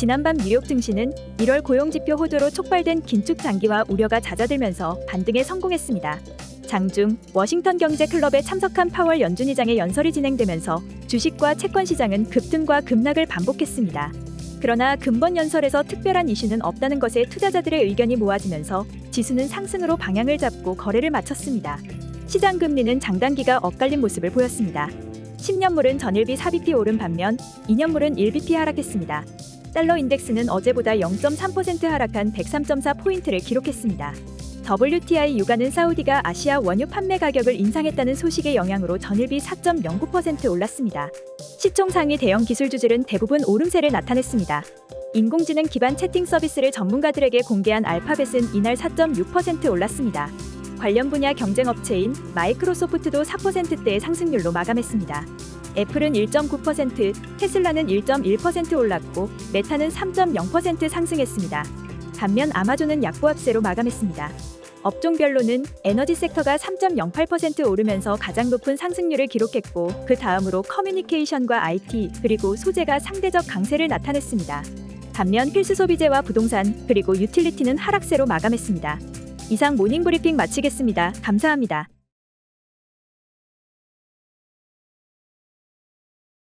지난밤 뉴욕 증시는 1월 고용지표 호조로 촉발된 긴축 장기화 우려가 잦아들면서 반등에 성공했습니다. 장중 워싱턴 경제 클럽에 참석한 파월 연준 의장의 연설이 진행되면서 주식과 채권 시장은 급등과 급락을 반복했습니다. 그러나 근본 연설에서 특별한 이슈는 없다는 것에 투자자들의 의견이 모아지면서 지수는 상승으로 방향을 잡고 거래를 마쳤습니다. 시장 금리는 장단기가 엇갈린 모습을 보였습니다. 10년물은 전일비 4bp 오른 반면 2년물은 1bp 하락했습니다. 달러 인덱스는 어제보다 0.3% 하락한 103.4포인트를 기록했습니다. WTI 유가는 사우디가 아시아 원유 판매 가격을 인상했다는 소식의 영향으로 전일비 4.09% 올랐습니다. 시총 상위 대형 기술 주들은 대부분 오름세를 나타냈습니다. 인공지능 기반 채팅 서비스를 전문가들에게 공개한 알파벳은 이날 4.6% 올랐습니다. 관련 분야 경쟁 업체인 마이크로소프트도 4%대의 상승률로 마감했습니다. 애플은 1.9%, 테슬라는 1.1% 올랐고 메타는 3.0% 상승했습니다. 반면 아마존은 약보합세로 마감했습니다. 업종별로는 에너지 섹터가 3.08% 오르면서 가장 높은 상승률을 기록했고 그 다음으로 커뮤니케이션과 IT 그리고 소재가 상대적 강세를 나타냈습니다. 반면 필수 소비재와 부동산 그리고 유틸리티는 하락세로 마감했습니다. 이상 모닝 브리핑 마치겠습니다. 감사합니다.